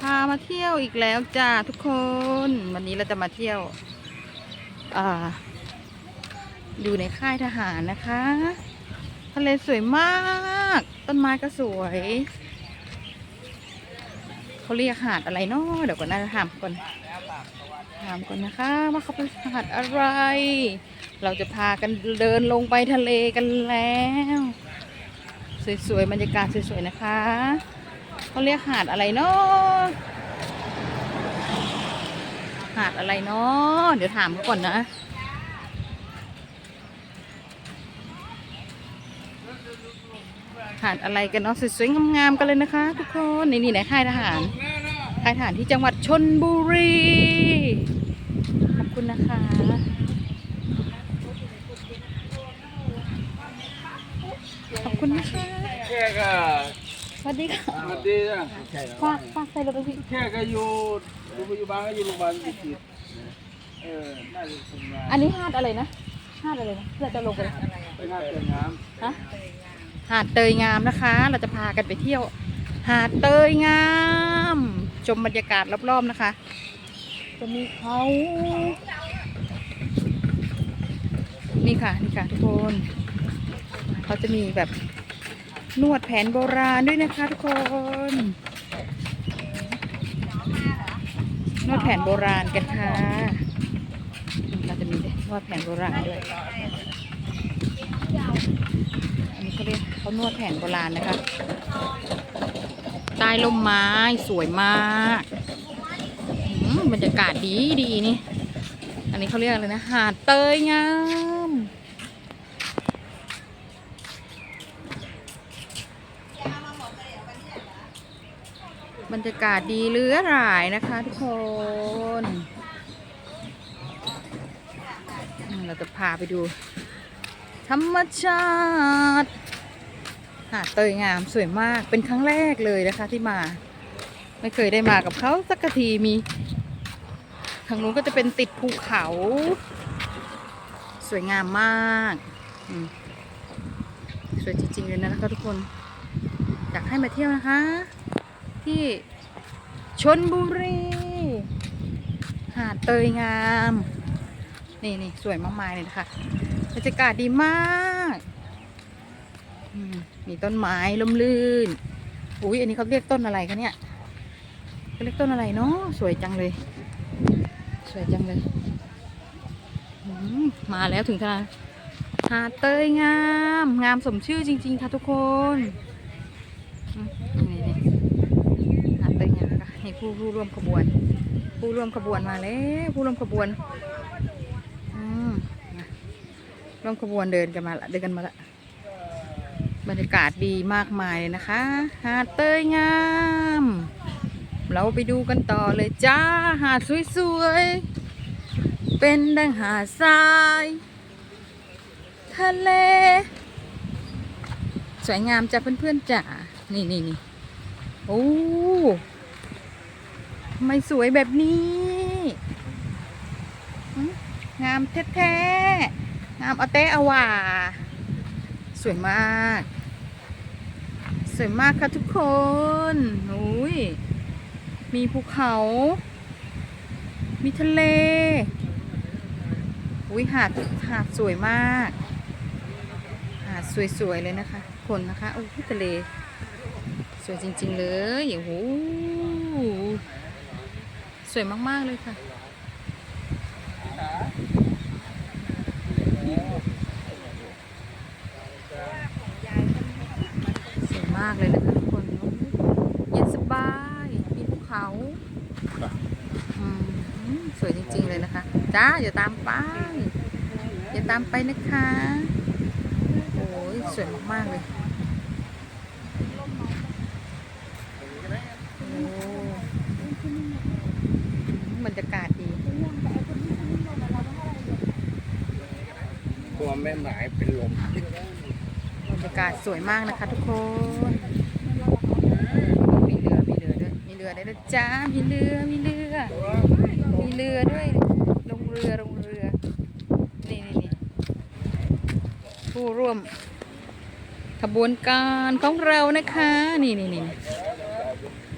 พามาเที่ยวอีกแล้วจ้าทุกคน วันนี้เราจะมาเที่ยวอ่าอยู่ในค่ายทหารนะคะทะเลสวยมาก ต้นไม้ก็สวยเขาเรียกหาดอะไรเนาะเดี๋ยวก่อนนะถามก่อนถามก่อนนะคะ ว่าเขาเป็นหาดอะไร เราจะพากันเดินลงไปทะเลกันแล้ว สวยๆบรรยากาศสวยๆนะคะ เขาเรียกหาดอะไรเนาะหาดอะไรเนาะเดี๋ยวถามเขาก่อนนะ หาดอะไรกันเนาะสวยๆงามๆกันเลยนะคะ ทุกคนนี่นี่ไหนค่ายทหารค่ายทหารที่จังหวัดชนบุรี ขอบคุณนะคะ ขอบคุณนะคะ แค่ก็ ส วัสดีค่ะสวัสดีนะฝากฝากใส่รถไปพี่แค่ก็อยู่อยู่ปัจจุบันก็อยู่โรงพยาบาลจิตติดเออน่าจะทำงานอันนี้หาดอะไรนะหาดอะไรนะเราจะลงไปไปงานแต่งงานฮะหาดเตยงามนะคะ เราจะพากันไปเที่ยว หาดเตยงาม ชมบรรยากาศรอบๆนะคะ จะมีเขานี่ค่ะนี่ค่ะทุกคน เขาจะมีแบบ นวดแผนโบราณด้วยนะคะทุกคน นวดแผนโบราณกันค่ะเราจะมีนวดแผนโบราณด้วยอันนี้เขาเรียกเขานวดแผนโบราณนะคะใต้ร่มไม้สวยมากอืมบรรยากาศดีดีนี่ อันนี้เขาเรียกอะไรนะ หาดเตยงาม บ รรยากาศดีเลือหลายนะคะทุกคน เราจะพาไปดู ธรรมชาติหาดเตยงามสวยมากเป็นครั้งแรกเลยนะคะที่มา ไม่เคยได้มากับเขาสักทีมี ทางนู้นก็จะเป็นติดภูเขา สวยงามมากสวยจริงๆเลยนะคะทุกคน อยากให้มาเที่ยวนะคะ ที่ชนบุรี หาดเตยงาม นี่นี่สวยมากมายเลยนะคะบรรยากาศดีมากมีต้นไม้ล่มลื่นอุ้ยอันนี้เขาเรียกต้นอะไรคะเนี่ยเขาเรียกต้นอะไรเนาะสวยจังเลย สวยจังเลยมาแล้วถึงขนาดหาดเตยงาม งามสมชื่อจริง ๆ ค่ะทุกคนอืมนี่นี่หาดเตยงามค่ะนี่ ผู้ผู้ร่วมขบวน ผู้ร่วมขบวนมาแล้วผู้ร่วมขบวนอืมร่วมขบวนเดินกันมาละเดินกันมาละบรรยากาศดีมากมายเลยนะคะ หาดเตยงาม เราไปดูกันต่อเลยจ้าหาดสวยๆเป็นดังหาดทรายทะเลสวยงามจ้ะเพื่อนๆจ้านี่นี่นี่โอ้ ไม่สวยแบบนี้งามแท้ๆงามอเตะอว่า สวยมาก สวยมากค่ะทุกคนอุ้ยมีภูเขา มีทะเลอุ้ยหาดหาดสวยมาก หาดสวยๆเลยนะคะ คนนะคะโอ้ยทะเล สวยจริง ๆ เลยโอ้โห สวยมาก ๆ เลยค่ะ สวยมากเลยนะคะทุกคนเย็นสบายมีภูเขาสวยจริง ๆ เลยนะคะ จ้าอย่าตามไปอย่าตามไปนะคะ โอ้ยสวยมาก ๆ เลยโอ้ รรยากาศดีกลัวแม่หมายเป็นลมบรรยากาศสวยมากนะคะทุกคนมีเรือมีเรือด้วยมีเรือด้วยนะจ้ามีเรือมีเรือมีเรือด้วยลงเรือลงเรือนี่นี่นี่ผู้ร่วมขบวนการของเรานะคะ นี่นี่นี่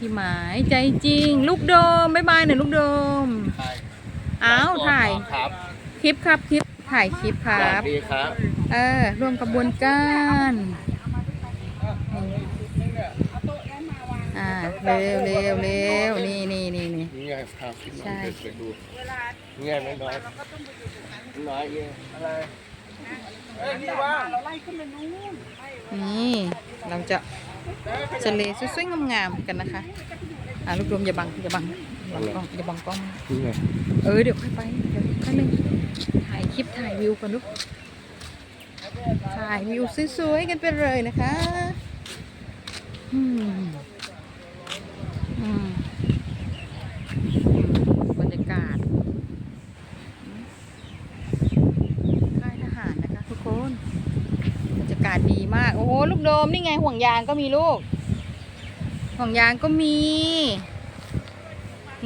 พี่หมายใจจริง ลูกโดมบ๊ายบายหน่อยลูกโดมอ้าวถ่ายครับคลิปครับคลิปถ่ายคลิปคสรัวับสดีครับ เออร่วมกระบวนการอ่าเร็วเร็วเร็วนี่นี่นี่นี่นี่ไงครับที่ใช่มันไปดูนี่ไงไม่น้อยน้อยเยอะอะไรเอ้ยนี่ว่างนี่เราจะ ทะเลสวยๆงามๆกันนะคะอ่าลูกโดมอย่าบังอย่าบังอย่าบังกล้องอย่าบังกล้องนี่ไงเออเดี๋ยวค่อยไปเดี๋ยวค่อยเล่นถ่ายคลิปถ่ายวิวกันลูกถ่ายวิวสวยๆกันไปเลยนะคะอืมอืมบรรยากาศค่ายทหารนะคะทุกคนบรรยากา ศดีมาก โอ้โห ลูกโดมนี่ไงห่วงยางก็มีลูก ห่วงยางก็มี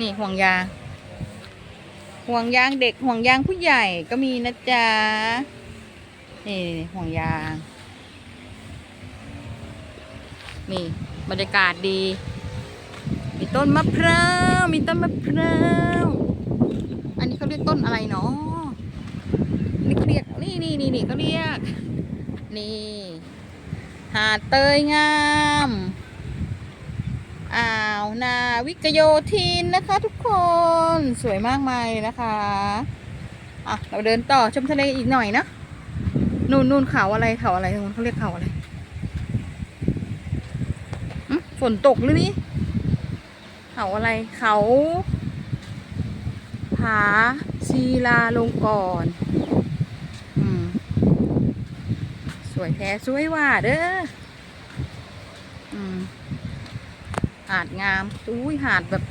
นี่ห่วงยาง ห่วงยางเด็กห่วงยางผู้ใหญ่ก็มีนะจ๊ะ นี่ห่วงยาง นี่บรรยากาศดี มีต้นมะพร้าว มีต้นมะพร้าว อันนี้เขาเรียกต้นอะไรเนาะนี่เขาเรียกนี่นี่นี่นี่เขาเรียก นี่ หาดเตยงาม อ่าวนาวิกโยธินนะคะทุกคนสวยมากมายนะคะอะเราเดินต่อชมทะเลอีกหน่อยนะนู่นนู่นเขาอะไรเขาอะไรเขาเรียกเขาอะไรฝนตกหรือนี่เขาอะไรเขาผาชีลาลงก่อนอืม สวยแท้สวยว่าเด้ออืมหาดงามอุ้ยหาดแบบ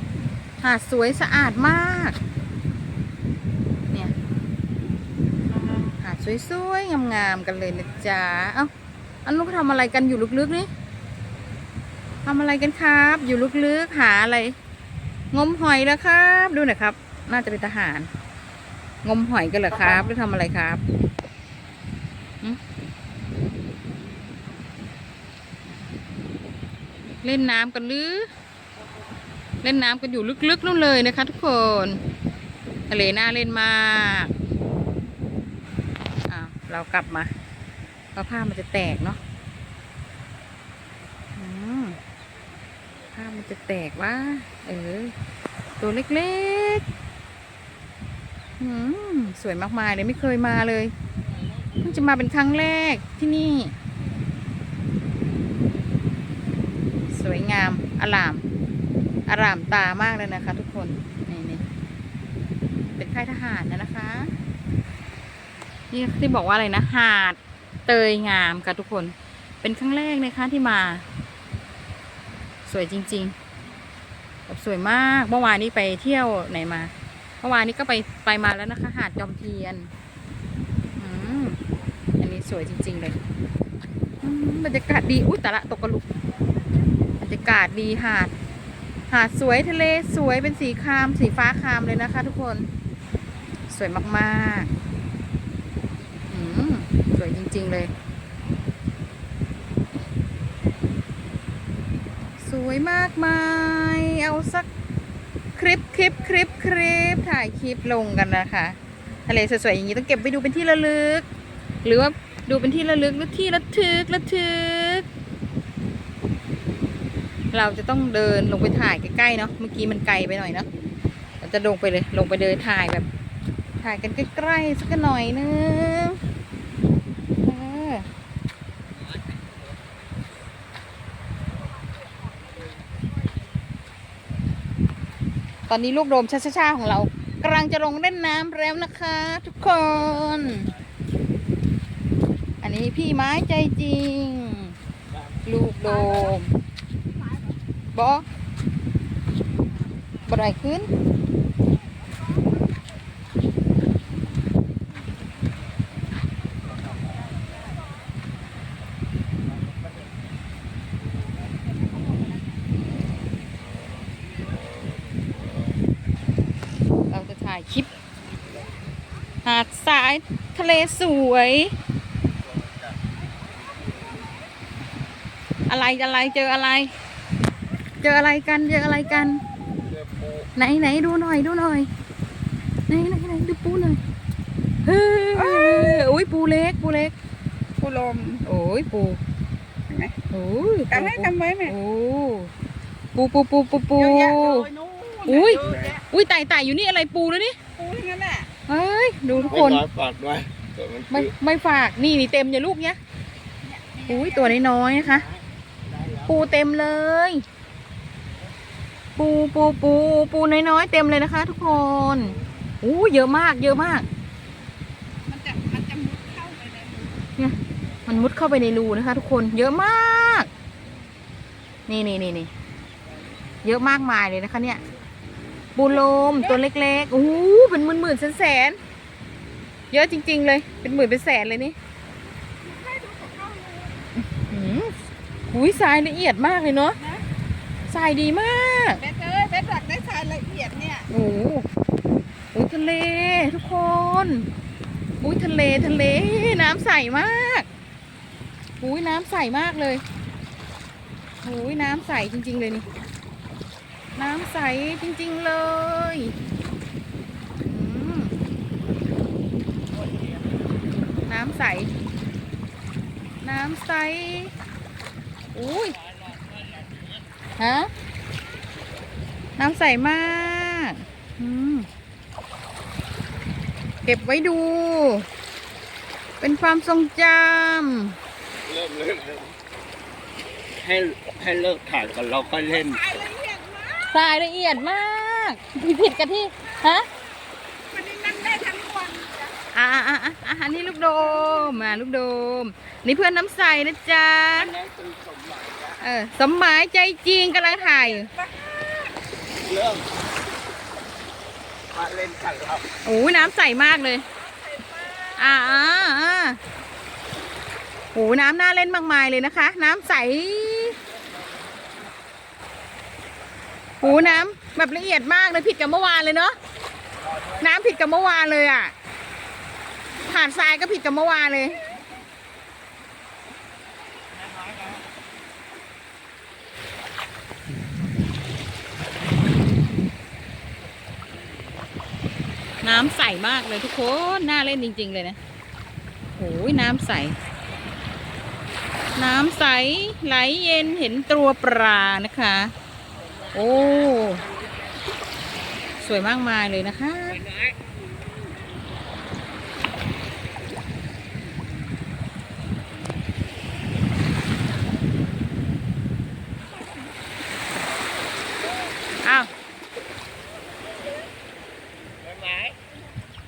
หาดสวยสะอาดมาก เนี่ย หาดสวยๆงามๆกันเลยนะจ๊ะ เอ้า อันลูกทำอะไรกันอยู่ลึกๆนี่ทำอะไรกันครับ อยู่ลึกๆหาอะไร งมหอยแล้วครับ ดูหน่อยครับ น่าจะเป็นทหาร งมหอยกันเหรอครับหรือทำอะไรครับหึ เล่นน้ำกันหรือ เล่นน้ำกันอยู่ลึกๆนู่นเลยนะคะทุกคนทะเลน่าเล่นมากอ้าวเรากลับมาเพราะผ้ามันจะแตกเนาะอืมผ้ามันจะแตกว่าเออ ตัวเล็กๆอืมสวยมากมายเลยไม่เคยมาเลยเพิ่งจะมาเป็นครั้งแรกที่นี่ สวยงามอลามอารามตามากเลยนะคะ ทุกคนนี่นี่เป็นค่ายทหารนะนะคะ นี่ที่บอกว่าอะไรนะ หาดเตยงามค่ะทุกคน เป็นครั้งแรกนะคะที่มา สวยจริงๆแบบสวยมากเมื่อวานนี้ไปเที่ยวไหนมาเมื่อวานนี้ก็ไปไปมาแล้วนะคะ หาดจอมเทียนอืมอันนี้สวยจริง ๆ เลยอืมบรรยากาศดีอุ้ยแต่ละตกกระลุกากาศดีหาด หาดสวยทะเลสวยเป็นสีคราม สีฟ้าครามเลยนะคะ ทุกคน สวยมากๆสวยจริง ๆ เลย สวยมากมาย เอาสักคลิปคลิปคลิปคลิปถ่ายคลิปลงกันนะคะ ทะเลสวยๆอย่างนี้ต้องเก็บไปดูเป็นที่ระลึก หรือว่าดูเป็นที่ระลึกหรือที่ระทึกระทึก เราจะต้องเดินลงไปถ่ายใกล้ๆเนาะเมื่อกี้มันไกลไปหน่อยเนาะเราจะลงไปเลยลงไปเดินถ่ายแบบ ถ่ายกันใกล้ๆสักหน่อยนึงเอตอนนี้ลูกโดมช้าๆของเรากำลังจะลงเล่นน้ำแล้วนะคะ ทุกคน อันนี้พี่ไม้ใจจริง ลูกโดม บอบได้ขึ้นเราจะถ่ายคลิป หาดทรายทะเลสวย อะไรอะไรเจออะไร เจออะไรกันเจออะไรกันเจอปูไหนไหนดูหน่อยดูหน่อยไหนไหนไหนดูปูหน่อยเฮ้ยโอ้ยปูเล็กปูเล็กปูลมโอ้ยปูเห็นไหมโอ้ยกันให้กันไว้แม่โอ้ปูปูปูปูปูเยอะแยะเลยนู่นอุ้ยเะแะอุ้ยไต่ไต่อยู่นี่อะไรปูแล้วนี่ปูทั้งนั้นแหละเฮ้ยดูทุกไม่คนน้อยปากด้วยเกิดมันไม่คือไม่ฝากนี่นี่เต็มอย่าลูกเนี้ยอุ้ยตัวน้อยๆนะคะปูเต็มเลย ปูปูปูปูน้อยๆเต็มเลยนะคะ ทุกคนอู้เยอะมาก เยอะมาก มันจะมันจะมุดเข้าไปในรูเนี่ยมันมุดเข้าไปในรูนะคะ ทุกคนเยอะมาก นี่นี่นี่นี่เยอะมากมายเลยนะคะ เนี่ยปูโลมตัวเล็กๆอู้เป็นหมื่นหมื่นๆแสนๆเยอะจริง ๆ เลย เป็นหมื่นเป็นแสนเลยนี่หืมหุยทรายละเอียดมากเลยเนาะ ทรายดีมากเบสเอ้ยเบสอยากได้ทรายละเอียดเนี่ยโอ้โหโอ้ยทะเลทุกคนอุ้ยทะเลทะเลน้ำใสมากอุ้ยน้ำใสมากเลยอุ้ยน้ำใสจริง ๆ เลยนี่น้ำใสจริง ๆ เลยอืมน้ำใส น้ำใส อุ้ย ฮะน้ำใสมากอืมเก็บไว้ดู เป็นความทรงจเริ่มเริ่มเริ่มให้ให้เลิกถ่ายกันเราก็เล่นทรายละเอียดมากำทรายละเอียดมากผิดผิดกันที่ฮะมันนี่นั่งได้ทั้งวันจ้ะอ่าอ่าอ่าอ่าอันนี้ลูกโดมมาลูกโดม นี่เพื่อนน้ำใสนะจ๊ะอันนั้น เป็นสมหมายนะเออสมหมายใจจริงกำลังถ่ายอยู่เริ่มมาเล่นกันครับโอ้ยน้ำใสมากเลย อ่าอ่าอ่าโอ้น้ำน่าเล่นมากมายเลยนะคะ น้ำใสโอ้น้ำแบบละเอียดมากเลยผิดกับเมื่อวานเลยเนาะน้ำผิดกับเมื่อวานเลยอะหาดทรายก็ผิดกับเมื่อวานเลย น้ำใสมากเลยทุกคนน่าเล่นจริง ๆ เลยนะโอ้ยน้ำใส น้ำใสไหลเย็นเห็นตัวปลานะคะ โอ้ สวยมากมายเลยนะคะ อ้าว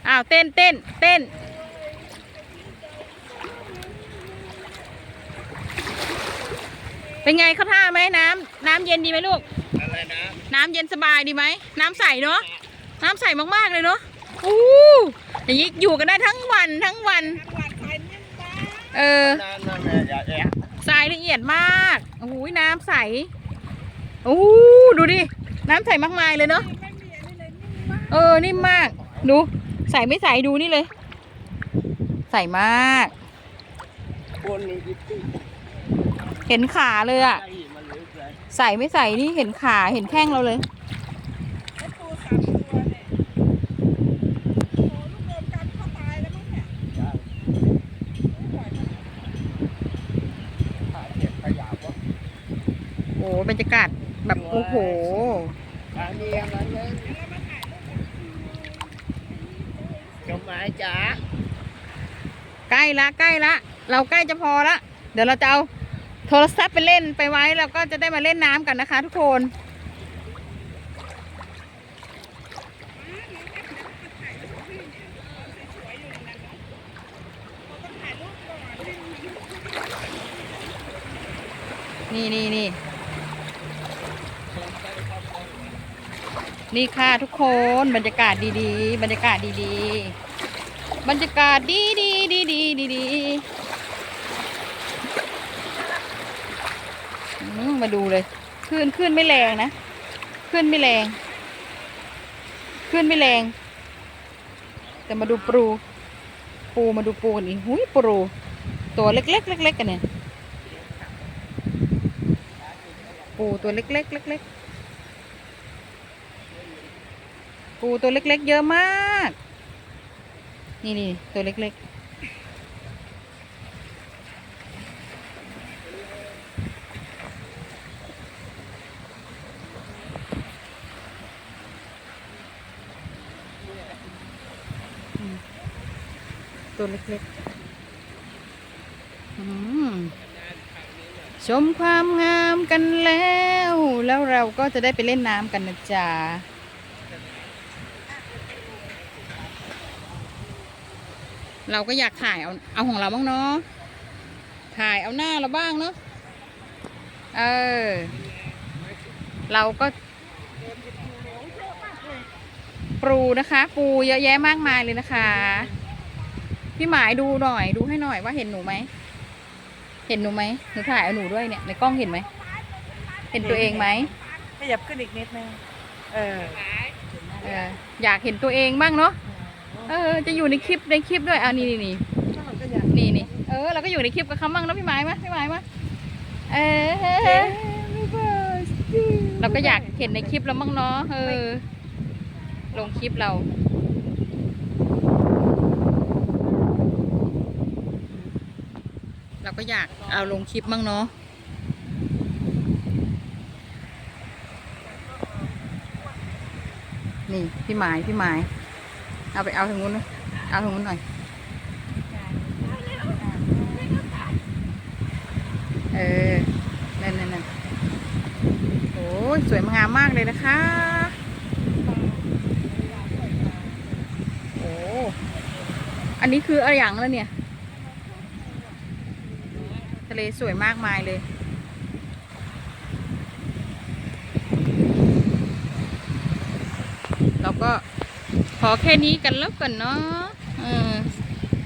อ้าว เต้นเต้นเต้นเป็นไงเข้าท่าไหมน้ำน้ำเย็นดีไหมลูก อะไรนะ น้ำเย็นสบายดีไหม น้ำใสเนาะ น้ำใสมากๆเลยเนาะอู้อย่างนี้อยู่กันได้ทั้งวันทั้งวันทั้งวันทรายนิ่มมากเออนั่นนั่นแหละอย่าแอะทรายละเอียดมากโอ้โหน้ำใสโอ้โหดูดิ น้ำใสมากมายเลยเนาะไม่มีอันนี้เลยนิ่มมากเออ นิ่มมาก ดูใส่ไม่ใส่ดูนี่เลย ใส่มาก คนนี้ดิตี้เห็นขาเลยอะใส่ไม่ใส่นี่เห็นขาเห็นแข้งเราเลยไอ้โอ้ลูกเดิมกันเข้าตายแล้วมั้งเนี่ยใช่ไม่ไหบรรยากาศแบบโอ้โห อันนี้อะไรเลยจม หมายจ๋าใกล้ละใกล้ละ เราใกล้จะพอละ เดี๋ยวเราจะเอาโทรศัพท์ไปเล่นไปไว้แล้วก็จะได้มาเล่นน้ำกันนะคะ ทุกคน นี่นี่นี่นี่ค่ะทุกคนบรรยากาศดีๆ บรรยากาศดีๆ บรรยากาศดีดีดีดีดีดีมาดูเลยคลื่นคลื่นไม่แรงนะคลื่นไม่แรงคลื่นไม่แรง แต่มาดูปู ปูมาดูปูนี่หุยปูตัวเล็กๆเล็กๆกันเนี่ยปูตัวเล็กๆเล็กๆปูตัวเล็กๆเยอะมาก นี่นี่ตัวเล็กๆ ตัวเล็กๆชมความงามกันแล้ว แล้วเราก็จะได้ไปเล่นน้ำกันนะจ๊ะ เราก็อยากถ่ายเอาเอาของเราบ้างเนาะถ่ายเอาหน้าเราบ้างเนาะเออ เราก็ปูนะคะ ปูเยอะแยะมากมายเลยนะคะ พี่หมายดูหน่อย ดูให้หน่อยว่าเห็นหนูไหมเห็นหนูไหมหนูถ่ายเอาหนูด้วยเนี่ยในกล้องเห็นไหมเห็นตัวเองไหมขยับขึ้นอีกนิดนึงเออเอออยากเห็นตัวเองบ้างเนาะ เออจะอยู่ในคลิปในคลิปด้วยอ่านี่นี่นี่เราก็อยากนี่นี่เออเราก็อยู่ในคลิปกับเขาบ้างเนาะพี่หมายมะพี่หมายมะเออเราก็อยากเห็นในคลิปแล้วบ้างเนาะเออ ลงคลิปเราเราก็อยากเอาลงคลิปบ้างเนาะนี่พี่หมายพี่หมาย เอาไปเอาทางนู้นนะเอาทางนู้นหน่อย เออ นั่นนั่นนั่นโอ้ยสวยงามมากเลยนะคะ โอ้ อันนี้คืออะไรอย่างแล้วเนี่ย ทะเลสวยมากมายเลย เราก็ข อแค่นี้กันแล้วกันเนาะ